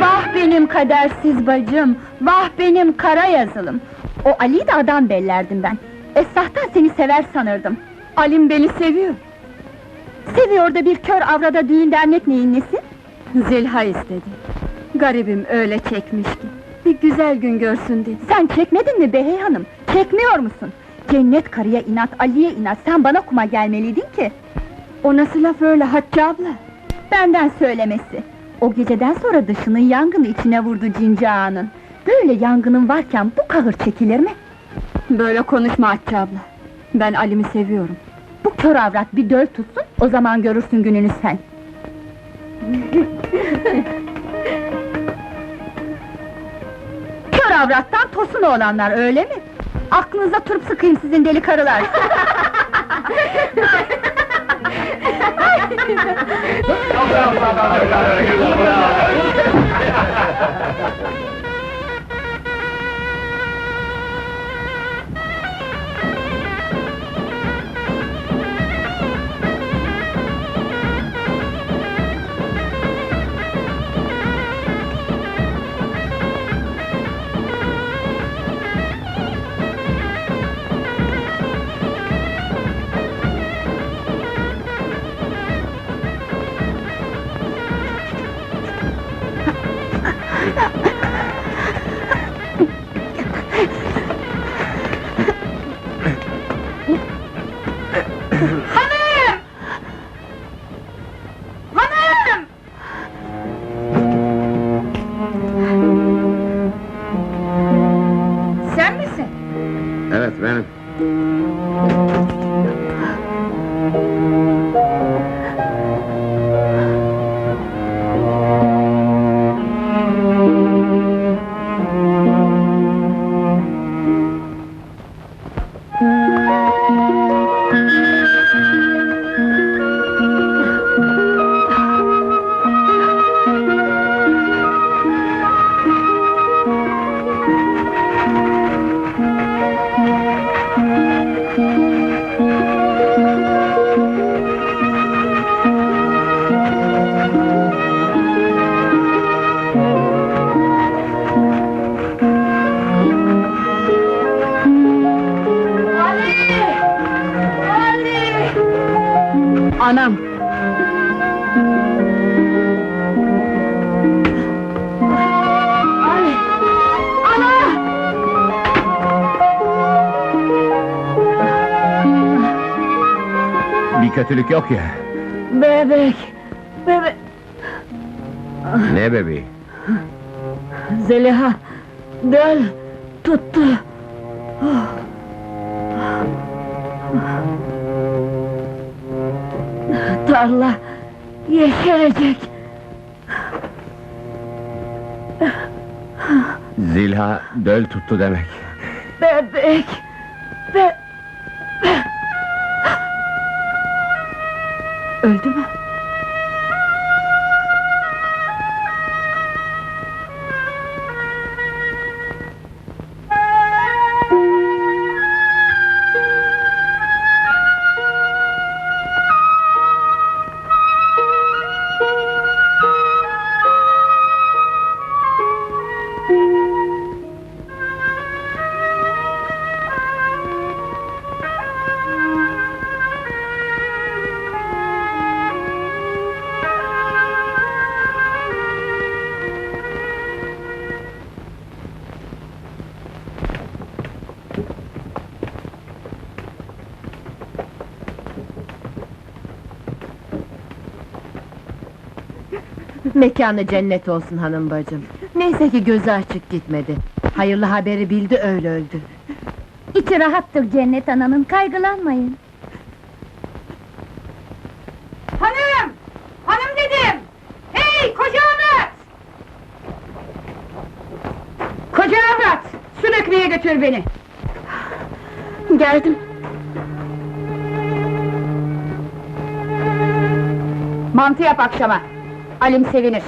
Vah benim kadersiz bacım, vah benim kara yazılım. O Ali'yi de adam bellerdim ben. Esahtan seni sever sanırdım. Alim beni seviyor. Seviyor da bir kör avrada düğün dernek neyin nesi? Zilha istedi. Garibim öyle çekmiş ki. Bir güzel gün görsün dedi. Sen çekmedin mi Behey hanım? Çekmiyor musun? Cennet karıya inat, Ali'ye inat, sen bana kuma gelmeliydin ki. O nasıl laf öyle Hatice abla? Benden söylemesi. O geceden sonra dışının yangını içine vurdu Cinci ağanın. Böyle yangının varken bu kahır çekilir mi? Böyle konuşma Hatice abla. Ben Alim'i seviyorum. Bu kör avrat bir döl tutsun, o zaman görürsün gününü sen. kör avrattan tosun olanlar öyle mi? Aklınıza turp sıkayım sizin deli karılar. 감사합니다. Ha! Anam! Ali! Ana! Bir kötülük yok ya. Bebek! Bebek! Ne bebeği? Zeliha! Döl! Tuttu! Tarla yeşerecek! Zilha döl tuttu demek. Bebek! Be... Öldü mü? Mekanı cennet olsun hanım bacım. Neyse ki gözü açık gitmedi. Hayırlı haberi bildi öyle öldü. İçi rahattır cennet ananın, kaygılanmayın. Hanım! Hanım dedim! Hey, koca avrat! Koca avrat! Su dökmeye götür beni! Geldim. Mantı yap akşama. Halim sevinir.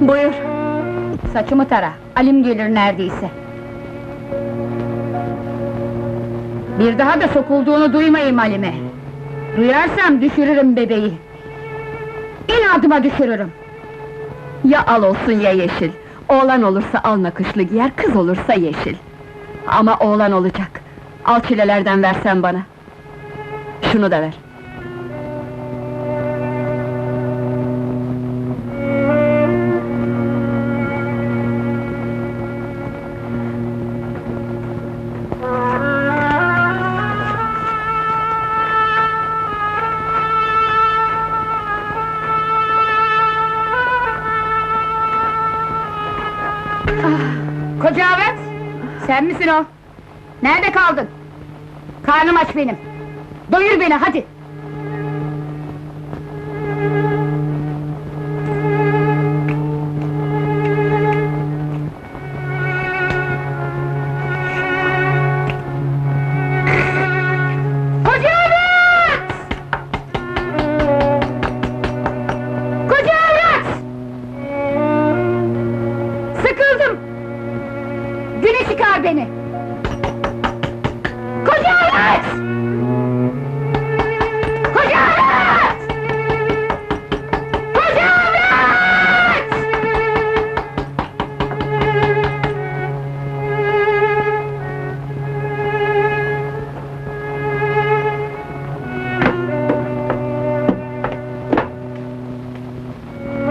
Buyur! Saçımı tara, Alim gelir neredeyse. Bir daha da sokulduğunu duymayayım Alim'e! Duyarsam düşürürüm bebeği. İnadıma düşürürüm. Ya al olsun ya yeşil. Oğlan olursa al nakışlı giyer, kız olursa yeşil. Ama oğlan olacak. Al çilelerden versen bana. Şunu da ver. Koca sen misin o? Nerede kaldın? Karnım aç benim. Doyur beni hadi.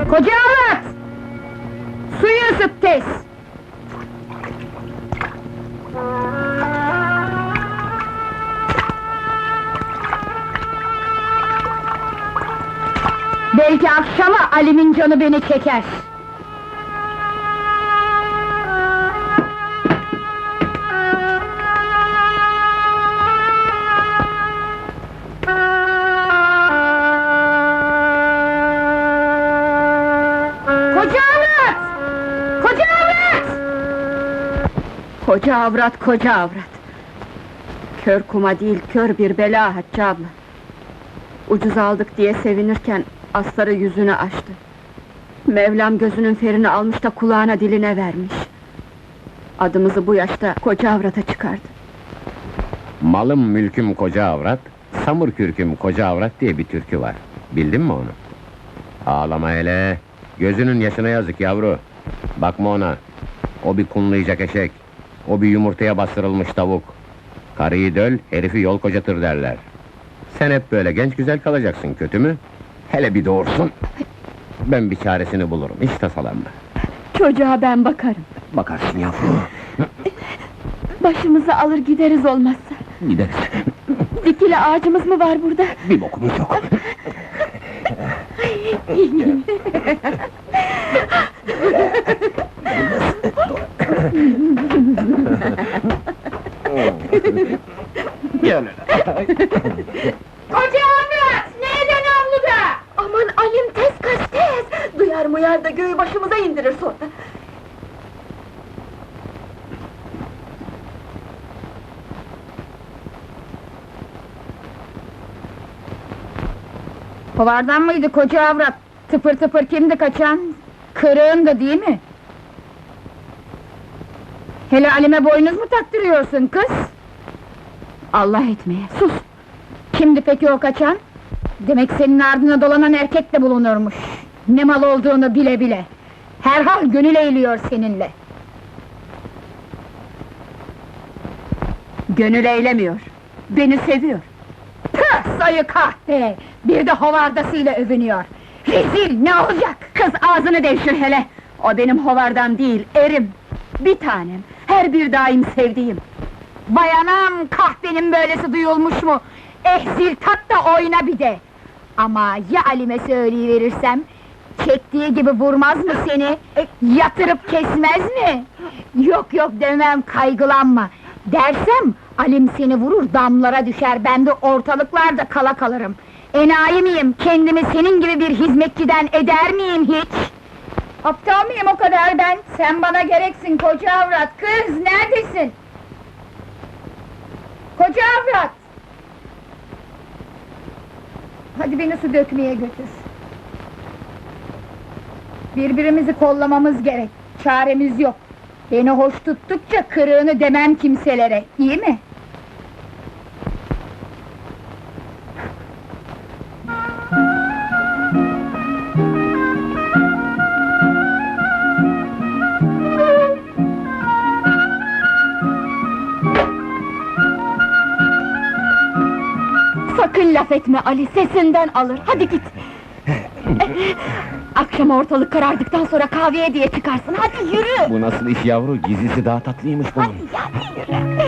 Koca evet! Suyu ısıt tez! Belki akşama Alim'in canı beni çeker. Koca avrat, koca avrat. Kör kuma değil, kör bir bela Hatice abla. Ucuz aldık diye sevinirken asları yüzünü açtı. Mevlam gözünün ferini almış da kulağına diline vermiş. Adımızı bu yaşta koca avrata çıkardı. Malım mülküm koca avrat, samur kürküm koca avrat diye bir türkü var. Bildin mi onu? Ağlama hele. Gözünün yaşına yazık yavru. Bakma ona. O bir kunlayacak eşek. O bir yumurtaya bastırılmış tavuk. Karıyı döl, herifi yol kocatır derler. Sen hep böyle genç güzel kalacaksın, kötü mü? Hele bir doğursun. Ben bir çaresini bulurum, hiç tasalanma. Çocuğa ben bakarım. Bakarsın yavru. Başımızı alır gideriz olmazsa. Gideriz. Dikili ağacımız mı var burada? Bir bokumuz yok. Gel Koca avrat! Neden avluda? Aman Alim tez kaç tez! Duyar muyar da göğü başımıza indirir sonra. Kovardan mıydı koca avrat? Tıpır tıpır kimdi kaçan? Kırığın da değil mi? Hele Alim'e boynuz mu taktırıyorsun kız? Allah etmeye, sus! Kimdi peki o kaçan? Demek senin ardına dolanan erkek de bulunurmuş. Ne mal olduğunu bile bile. Herhal gönül eğiliyor seninle. Gönül eylemiyor. Beni seviyor. Püh sayı kahpe! Bir de hovardasıyla övünüyor. Rezil ne olacak? Kız ağzını devşir hele! O benim hovardan değil, erim! Bir tanem, her bir daim sevdiğim! Vay anam, kahvenin böylesi duyulmuş mu? Eh zil tat da oyna bir de! Ama ya Alim'e söyleyiverirsem, çektiği gibi vurmaz mı seni? Yatırıp kesmez mi? Yok yok demem, kaygılanma! Dersem, Alim seni vurur, damlara düşer, ben de ortalıklarda kala kalırım. Enayi miyim, kendimi senin gibi bir hizmetçiden eder miyim hiç? Aptal mıyım o kadar ben? Sen bana gereksin koca avrat, kız neredesin? Koca avrat! Hadi beni su dökmeye götür. Birbirimizi kollamamız gerek. çaremiz yok. Beni hoş tuttukça kırığını demem kimselere, iyi mi? Etme Ali, sesinden alır. Hadi git. Akşam ortalık karardıktan sonra kahveye diye çıkarsın. Hadi yürü. Bu nasıl iş yavru? Gizlisi daha tatlıymış bunun. Hadi yürü.